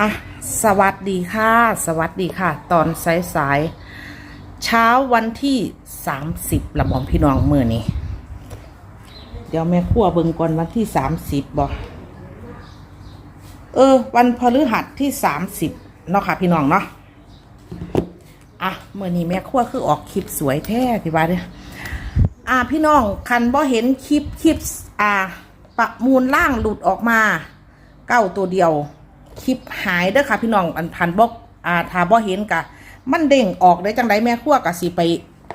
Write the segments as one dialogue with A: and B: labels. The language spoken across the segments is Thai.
A: อะสวัสดีค่ะ สวัสดีค่ะ ตอนสายสายๆเช้าวันที่30ละหมอมพี่น้องมือนี้ เดี๋ยวแม่ครัวเบิ่งก่อนวันที่30บบอกเออ วันพฤหัสที่30เนาะค่ะ พี่น้องเนาะอะเมื่อนี้แม่ครัวคือออกคลิปสวยแท้พี่บ้าเนี่ยอะพี่น้องคันบ่เห็นคลิปคลิปอ่าประมูลล่างหลุดออกมาเก้าตัวเดียว คลิปหายเด้อค่ะ พี่น้องอันพันบอกอ่าถ้าบ่เห็นกะ มันเด้งออกได้จังไดแม่ครัวกะสิไป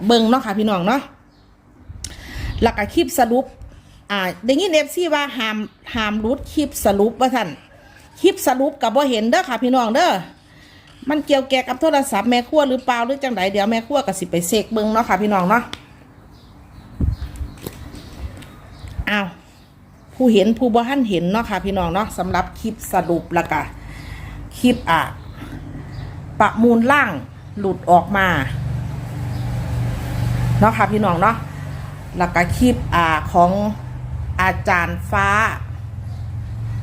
A: เบิ่งเนาะค่ะ พี่น้องเนาะแล้วก็คลิปสรุป อ่าได้ยินเอฟซีว่าห้ามห้ามรุดคลิปสรุปว่าท่านคลิปสรุปกับบ่เห็นเด้อค่ะ พี่น้องเด้อมันเกี่ยวแก่กับโทรศัพท์แม่ครัวหรือเปล่าหรือจังไดเดี๋ยวแม่ครัวก็สิไปเสกเบิ่งเนาะค่ะ พี่น้องเนาะอ้าว ผู้เห็นผู้บ่ทันเห็นเนาะค่ะพี่น้องเนาะสำหรับคลิปสรุปล้วก็คลิปอะประมูลล่างหลุดออกมาเนาะค่ะพี่น้องเนาะแล้วก็คลิปอ่าของอาจารย์ฟ้า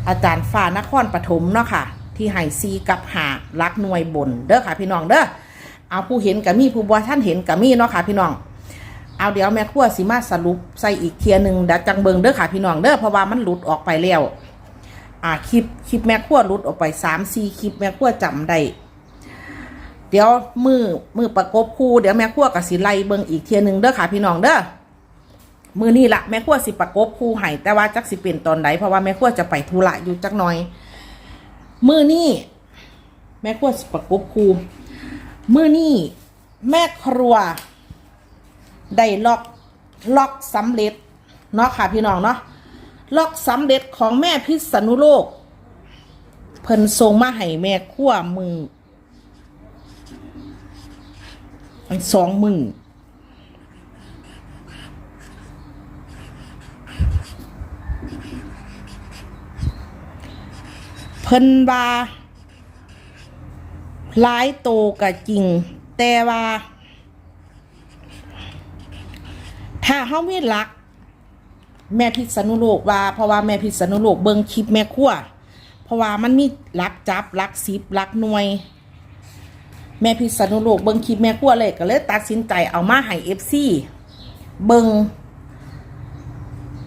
A: อาจารย์ฟ้านครปฐมเนาะค่ะที่ไห้ซีกับหารักหน่วยบนเด้อค่ะพี่น้องเด้อเอาผู้เห็นกับมีผู้บ่ท่านเห็นกับมีเนาะค่ะพี่น้อง เอาเดี๋ยวแม่ครัวสิมาสรุปใส่อีกเทียหนึ่งเดี๋ยวจังเบิงเด้อค่ะพี่น้องเด้อเพราะว่ามันหลุดออกไปแล้วอ่าคลิปคลิปแม่ครัวหลุดออกไปสามสี่คลิปแม่ครัวจำได้เดี๋ยวมือมือประกบคู่เดี๋ยวแม่ครัวกับสิไล่เบิงอีกเทียหนึ่งเด้อค่ะพี่น้องเด้อมือนี่ละแม่ครัวสิประกบคู่ให้แต่ว่าจักสิเป็นตอนไหนเพราะว่าแม่ครัวจะไปธุระอยู่จักหน่อย มือนี่แม่ครัวสิประกบคู่มือนี่แม่ครัว ได้ล็อกล็อกสำเร็จเนาะค่ะพี่น้องเนาะล็อกสำเร็จของแม่พิษณุโลก เพิ่นส่งมาให้แม่ขั้วมือสองมือเพิ่นว่าหลายโตก็จริง แต่ว่า ถ้าเฮามีหลัก แม่พิษณุโลกว่า เพราะว่าแม่พิษณุโลกเบิ่งคลิปแม่ครัวเพราะว่ามันมีหลักจับหลักสิบหลักหน่วย แม่พิษณุโลกเบิ่งคลิปแม่ครัวเลยก็เลยตัดสินใจเอามาให้ FC เบิ่ง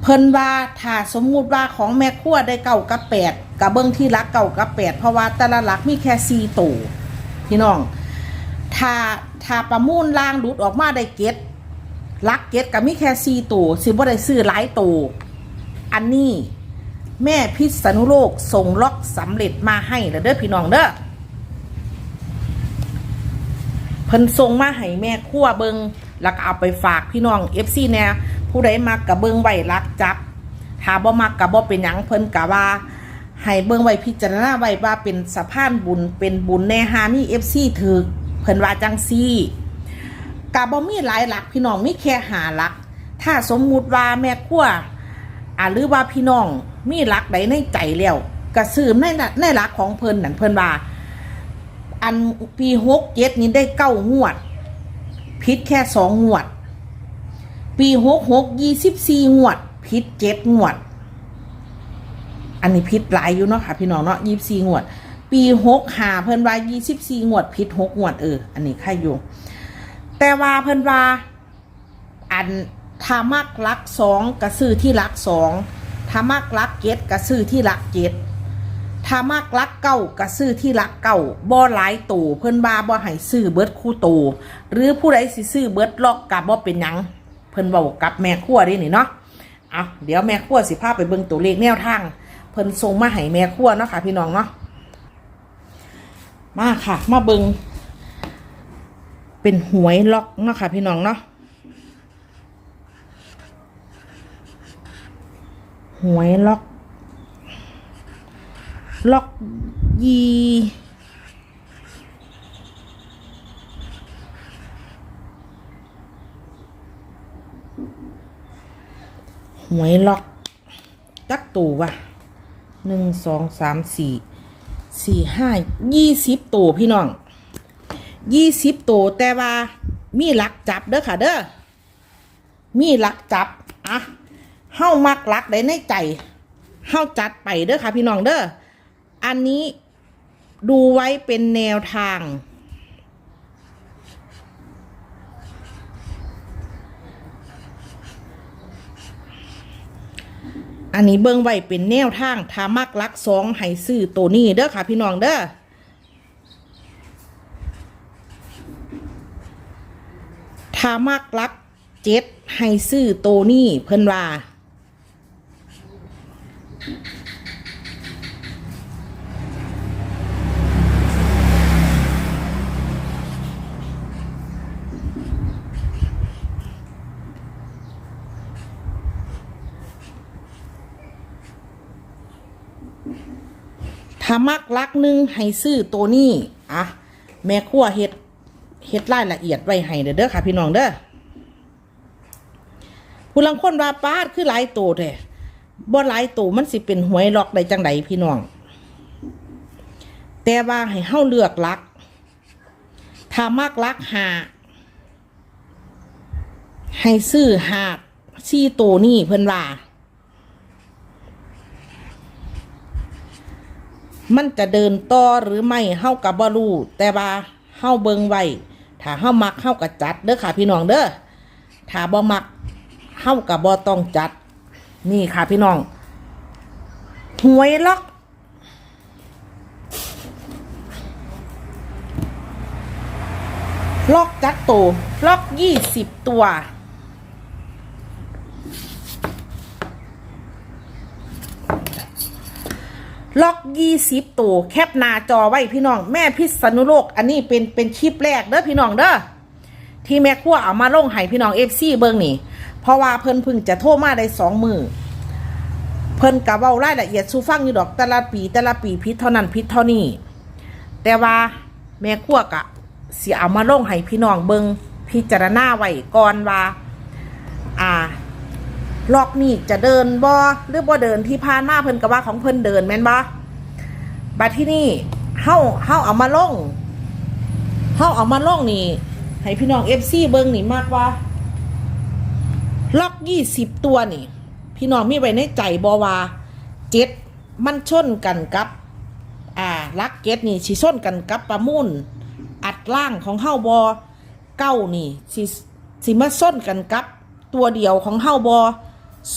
A: เพิ่นว่าถ้าสมมุติว่าของแม่ครัวได้เก้ากับแปดกับเบิ่งที่หลักเก้ากับแปดเพราะว่าแต่ละหลักมีแค่สี่ตัวพี่น้อง ถ้าถ้าประมูลล่างดูดออกมาได้เก็ด ลักเก็ตกับมีแค่ซีตัวสิบ่ได้ซื้อหลายตัวอันนี้แม่พิษณุโลกส่งล็อกสำเร็จมาให้แล้วเด้อพี่น้องเด้อเพิ่นส่งมาให้แม่ครัวเบิงแล้วก็เอาไปฝากพี่น้อง FC แน่ผู้ใดมักกับเบิงไว้รักจับถ้าบ่มักกับบ่เป็นหยังเพิ่นกะว่าให้เบิงไว้พิจารณาไว้ว่าเป็นสะพานบุญเป็นบุญแน่หามี FC ถือเพิ่นว่าจังซี่ กาบ่มีหลายหลักพี่น้องมีแค่หาหลัก ถ้าสมมุติว่าแม่ครัวอ่าหรือว่าพี่น้องมีหลักใดในใจแล้วก็ซื้อในในหลักของเพิ่นนั่นเพิ่นว่า อันปีหกเจ็ดนี้ได้เก้างวดพิษแค่สองงวด ปีหกหกยี่สิบสี่งวดพิษเจ็ดงวด อันนี้พิษหลายอยู่เนาะค่ะพี่น้องเนาะยี่สิบสี่งวด ปีหกหาเพิ่นว่ายี่สิบสี่งวดพิษหกงวดเอออันนี้ใครอยู่ แต่ว่าเพิ่นว่า อันถ้ามักลักสองกระซื้อที่ลักสองถ้ามักลักเจ็ดกระซื้อที่ลักเจ็ดถ้ามักลักเก้ากระซื้อที่ลักเก้าบ่หลายตูเพิ่นว่าบ่ให้ซื้อเบิดคู่ตูหรือผู้ใดสิซื้อเบิดล็อกกับบ่เป็นหยังเพิ่นเว้ากับแม่ครัวเด้นี่เนาะเอาเดี๋ยวแม่ครัวสิพาไปเบิ่งตัวเลขแนวทางเพิ่นส่งมาให้แม่ครัวเนาะค่ะพี่น้องเนาะมาค่ะ มาเบิ่ง เป็นหวยล็อกเนาะค่ะพี่น้องเนาะหวยล็อก ล็อกยีหวยล็อกจักตูว่ะหนึ่งสองสามสี่สี่ห้ายี่สิบตัวพี่น้อง ยี่สิบตัวแต่ว่ามีหลักจับเด้อค่ะเด้อ มีหลักจับอะเฮ้ามักหลักได้ในใจเฮ้าจัดไปเด้อค่ะพี่น้องเด้อ อันนี้ดูไว้เป็นแนวทาง อันนี้เบิ่งไว้เป็นแนวทางถ้ามักลักสองให้ซื้อตัวนี้เด้อค่ะพี่น้องเด้อ ถ้ามักลักเจ็ดให้ซื้อตัวนี้เพิ่นว่า ถ้ามักลักหนึ่งให้ซื้อตัวนี้อะ แม่ครัวเฮ็ด เฮ็ดรายละเอียดไว้ให้เด้อค่ะ พี่น้องเด้อผู้ลังคนว่าปาดคือหลายตัวแท้บ่หลายตัวมันสิเป็นหวยล็อกได้จังไดพี่น้อง แต่ว่าให้เฮาเลือกลัก ถ้ามักลักหาให้ซื้อหาซี่ตัวนี้เพิ่นว่ามันจะเดินต่อหรือไม่เฮากับบรูแต่ว่าเฮาเบิงไว้ ถ้าเฮามักเฮากับจัดเด้อค่ะพี่น้องเด้อถ้าบ่มักเฮากับบ่ต้องจัด นี่ค่ะพี่น้องหวยล็อกล็อกจัดโตล็อกยี่สิบตัว ล็อกยี่สิบตัวแคปหน้าจอไว้พี่น้องแม่พิษณุโลก อันนี้เป็นเป็นคลิปแรกเด้อพี่น้องเด้อที่แม่ขั้วเอามาลงให้พี่น้องเอฟซีเบิงนี่ เพราะว่าเพิ่นพึ่งจะโทรมาได้สองมือเพิ่นกะเว้ารายละเอียดสูฟังอยู่ดอกแต่ละปีแต่ละปีพิษเท่านั้นพิษเท่านี้ แต่ว่าแม่ขั้วกะเสิเอามาลงให้พี่น้องเบิงพิจารณาไว้ก่อนว่า อ่า ล็อกนี่จะเดินบ่หรือบ่เดินที่ผ่านมาเพิ่นก็ว่าของเพิ่นเดินแม่นบ่บัดที่นี่เฮาเฮาเอามาลงเฮาเอามาลงนี่ให้พี่น้อง FC เบิ่งนี่มากว่า ล็อกยี่สิบตัวนี่ พี่น้องมีไว้ในใจบ่ว่าเจ็ดมันชนกันกับ อ่าลักเก็ตนี่สิชนกันกับประมูลอัดล่างของเฮาบอเก้านี่สิสิมาส้นกันกับตัวเดียวของเฮาบอ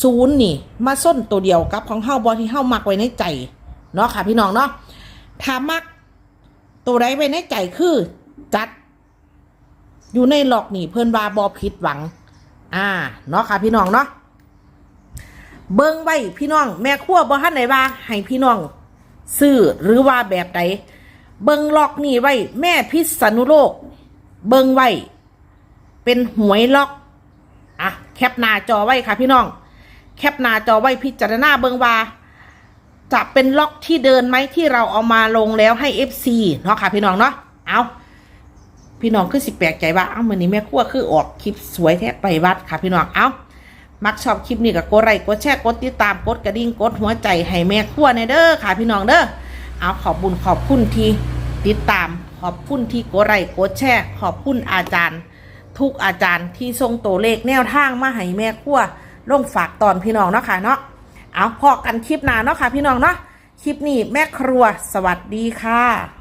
A: ศูนย์นี่ มาส้นตัวเดียวกับของเฮาบอที่เฮามักไว้ในใจ เนาะค่ะพี่น้องเนาะถ้ามัก ตัวใดไว้ในใจคือ จัด อยู่ในหลอกนี่เพิ่นว่าบอผิดหวัง อ่า เนาะค่ะพี่น้องเนาะ เบิ่งไว้พี่น้อง แม่ครัวบ่ทันไหนว่า ให้พี่น้อง ซื้อหรือว่าแบบใดเบิงล็อกนี่ไว้ แม่พิษณุโลก เบิงไว้ เป็นหวยล็อก อะ แคปหน้าจอไว้ค่ะพี่น้อง แคปหน้าจอไว้พิจารณาเบิงว่า จะเป็นล็อกที่เดินไหมที่เราเอามาลงแล้วให้ FC เนาะค่ะพี่น้องเนาะเอาพี่น้องคือสิแปลกใจว่าเอ้ามือนี้แม่ครัวคือออกคลิปสวยแท้ไปวัดค่ะพี่น้องเอามักชอบคลิปนี้ก็กดไลค์กดแชร์กดติดตามกดกระดิ่งกดหัวใจให้แม่ครัวในเด้อค่ะ พี่น้องเด้อเอาขอบบุญขอบคุณที่ติดตาม ขอบคุณที่กดไลค์กดแชร์ขอบคุณอาจารย์ ทุกอาจารย์ที่ทรงตัวเลขแนวทางมาให้แม่ครัว ลงฝากตอนพี่น้องเนาะค่ะเนาะเอาพอกันคลิปหน้าเนาะค่ะพี่น้องเนาะคลิปนี้แม่ครัวสวัสดีค่ะ